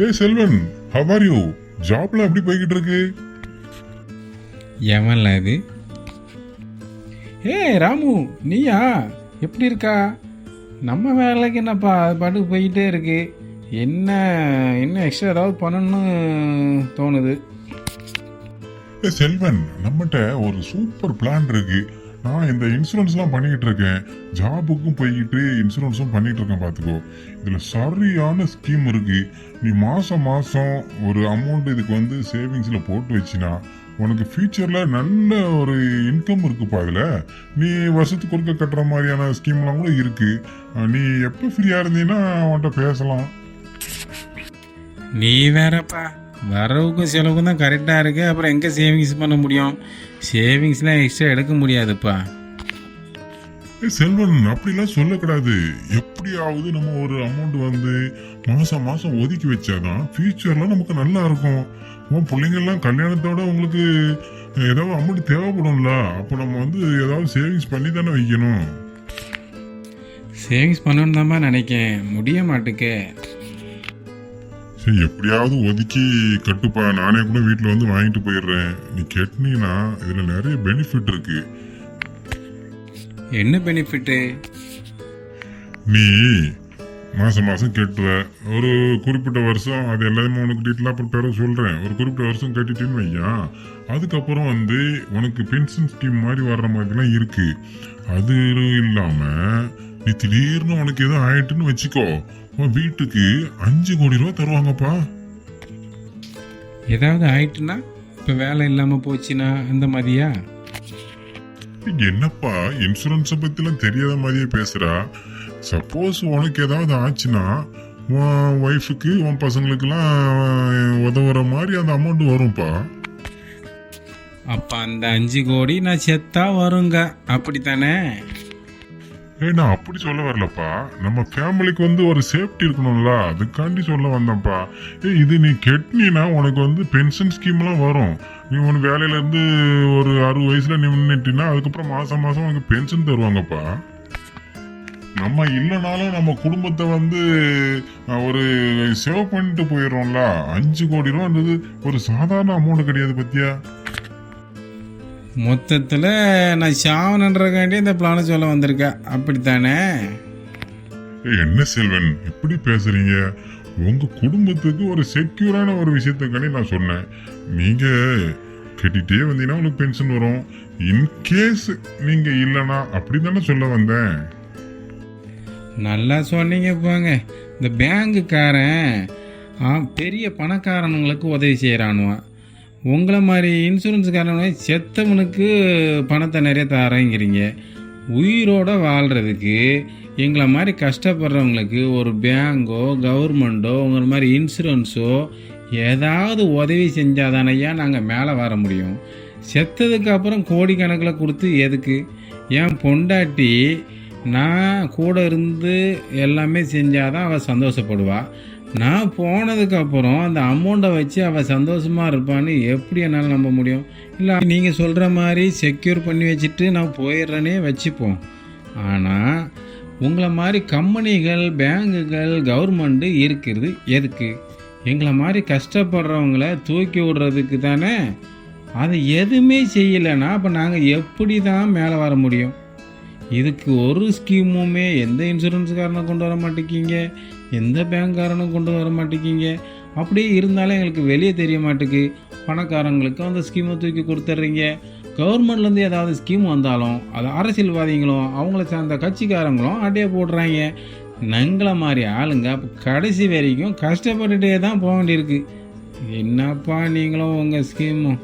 A Selvan how are you? ஜாப்ல எப்படி போய்கிட்டு இருக்கு? எவன்ல இது? ஏய் ராமு நீயா? எப்படி இருக்கா? நம்ம வேலைக்கு என்னப்பா அது பாட்டுக்கு போய்கிட்டே இருக்கு. என்ன என்ன எக்ஸ்ட்ரா ஏதாவது பண்ணணும்னு தோணுது. செல்வன் நம்மகிட்ட ஒரு சூப்பர் பிளான் இருக்கு. நான் இந்த இன்சூரன்ஸ்லாம் பண்ணிக்கிட்டு இருக்கேன். ஜாபுக்கும் போய்கிட்டு இன்சூரன்ஸும் பண்ணிகிட்டு இருக்கேன் பார்த்துக்கோ. இதில் சரியான ஸ்கீம் இருக்குது நீ மாதம் மாதம் ஒரு அமௌண்ட் இதுக்கு வந்து சேவிங்ஸில் போட்டு வச்சினா உனக்கு ஃபியூச்சரில் நல்ல ஒரு இன்கம் இருக்குப்பா அதில் நீ வருஷத்துக்கு ஒருக்க கட்டுற மாதிரியான ஸ்கீம்லாம் கூட இருக்குது நீ எப்போ ஃப்ரீயாக இருந்தீங்கன்னா அவன்கிட்ட பேசலாம். நீ வேறப்பா. வரவுக்கும் செலவுக்கும் தான் கரெக்டாக இருக்கு. அப்புறம் எங்கே சேவிங்ஸ் பண்ண முடியும்? சேவிங்ஸ்லாம் எக்ஸ்ட்ரா எடுக்க முடியாதுப்பா. செல்வன் அப்படிலாம் சொல்லக்கூடாது. எப்படியாவது நம்ம ஒரு அமௌண்ட் வந்து மாசம் மாசம் ஒதுக்கி வச்சாதான் ஃபியூச்சர்ல நமக்கு நல்லா இருக்கும். உன் பிள்ளைங்கள்லாம் கல்யாணத்தோட உங்களுக்கு ஏதாவது அமௌண்ட் தேவைப்படும்ல. அப்போ நம்ம வந்து ஏதாவது சேவிங்ஸ் பண்ணி தானே வைக்கணும். சேவிங்ஸ் பண்ணணுன்னு தான்ப்பா நினைக்கேன். முடிய மாட்டுக்கே. சரி எப்படியாவது ஒதுக்கி கட்டுப்பா. நானே கூட வீட்டில் வந்து வாங்கிட்டு போயிடுறேன். நீ கெட்டினீன்னா இதில் நிறைய பெனிஃபிட் இருக்கு. என்ன பெனிஃபிட்டு நீ மாசம் மாசம் கட்டுவ ஒரு குறிப்பிட்ட வருஷம் அது எல்லாமே உனக்கு டீட்டெயிலாக அப்புறம் பேர சொல்கிறேன் ஒரு குறிப்பிட்ட வருஷம் கட்டிட்டேன்னு வையா. அதுக்கப்புறம் வந்து உனக்கு பென்ஷன் ஸ்கீம் மாதிரி வர்ற மாதிரிலாம் இருக்கு. அது இல்லாமல் நீ திடீர்னு உனக்கு எதுவும் ஆயிட்டுன்னு வச்சுக்கோ. உன் வீட்டுக்கு அஞ்சு கோடி ரூபா தருவாங்கப்பா. ஏதாவது ஆயிட்டுனா இப்போ வேலை இல்லாமல் போச்சுன்னா அந்த மாதிரியா? என்னப்பா இன்சூரன்ஸை பற்றிலாம் தெரியாத மாதிரியே பேசுகிறா சப்போஸ் உனக்கு ஏதாவது ஆச்சுன்னா உன் ஒய்ஃபுக்கு உன் பசங்களுக்கெல்லாம் உதவுற மாதிரி அந்த அமௌண்ட் வரும்ப்பா அப்போ அந்த அஞ்சு கோடி நான் செத்தா வருங்க. அப்படித்தானே? ஏய் நான் அப்படி சொல்ல வரலப்பா. நம்ம ஃபேமிலிக்கு வந்து ஒரு சேஃப்டி இருக்கணும்ல. அதுக்காண்டி சொல்ல வந்தேன்ப்பா. ஏய் இது நீ கெட்டினா உனக்கு வந்து பென்ஷன் ஸ்கீம்லாம் வரும். நீ உன் வேலையிலேருந்து ஒரு அறுபது நீ நின்றுட்டினா அதுக்கப்புறம் மாதம் மாதம் உனக்கு பென்ஷன் தருவாங்கப்பா. நம்ம இல்லைனாலும் நம்ம குடும்பத்தை வந்து ஒரு சேவ் பண்ணிட்டு போயிடுறோம்ல. அஞ்சு கோடி ரூபான்றது ஒரு சாதாரண அமௌண்ட் கிடையாது பத்தியா? மொத்தத்தில் நான் சாவனன்றக்காண்டி இந்த பிளானை சொல்ல வந்திருக்கேன் அப்படித்தானே? என்ன செல்வன் எப்படி பேசுறீங்க? உங்க குடும்பத்துக்கு ஒரு செக்யூரான ஒரு விஷயத்துக்காண்டி நான் சொன்னேன். நீங்க கட்டிட்டே வந்தீங்கன்னா உங்களுக்கு பென்ஷன் வரும். இன்கேஸ் நீங்க இல்லனா அப்படி தானே சொல்ல வந்தேன். நல்லா சொன்னீங்க போங்க. இந்த பேங்குக்காரன் ஆ, பெரிய பணக்காரனுங்களுக்கு உதவி செய்கிறானுவான் உங்களை மாதிரி இன்சூரன்ஸ்காரனுங்க செத்தவனுக்கு பணத்தை நிறைய தரேங்கிறீங்க. உயிரோட வாழ்கிறதுக்கு எங்களை மாதிரி கஷ்டப்படுறவங்களுக்கு ஒரு பேங்கோ கவர்மெண்ட்டோ உங்களை மாதிரி இன்சூரன்ஸோ ஏதாவது உதவி செஞ்சாதானையா நாங்கள் மேலே வர முடியும். செத்ததுக்கு அப்புறம் கோடிக்கணக்கில் கொடுத்து எதுக்கு? என் பொண்டாட்டி நான் கூட இருந்து எல்லாமே செஞ்சாதான் அவள் சந்தோஷப்படுவாள் நான் போனதுக்கப்புறம் அந்த அமௌண்ட்டை வச்சு அவள் சந்தோஷமாக இருப்பான்னு எப்படி என்னால் நம்ப முடியும்? இல்லை நீங்கள் சொல்கிற மாதிரி செக்யூர் பண்ணி வச்சுட்டு நான் போயிடுறேனே வச்சுப்போம். ஆனால் உங்களை மாதிரி கம்பெனிகள் பேங்குகள் கவர்மெண்ட்டு இருக்கிறது எதுக்கு? எங்களை மாதிரி கஷ்டப்படுறவங்கள தூக்கி விடுறதுக்கு தானே? அது எதுவுமே செய்யலைன்னா அப்போ நாங்கள் எப்படி தான் மேலே வர முடியும்? இதுக்கு ஒரு ஸ்கீமுமே எந்த இன்சூரன்ஸுக்காரனை கொண்டு வர மாட்டேங்கிங்க எந்த பேங்க்காரனும் கொண்டு வர மாட்டேங்கிங்க அப்படியே இருந்தாலும் எங்களுக்கு வெளியே தெரிய மாட்டேக்கு. பணக்காரங்களுக்கு அந்த ஸ்கீமை தூக்கி கொடுத்துட்றீங்க. கவர்மெண்ட்லேருந்து ஏதாவது ஸ்கீம் வந்தாலும் அது அரசியல்வாதிகளும் அவங்கள சார்ந்த கட்சிக்காரங்களும் அட்டையை போடுறாங்க. நங்களை மாதிரி ஆளுங்க அப்போ கடைசி வரைக்கும் கஷ்டப்பட்டுட்டே தான் போக வேண்டியிருக்கு. என்னப்பா நீங்களும் உங்கள் ஸ்கீமும்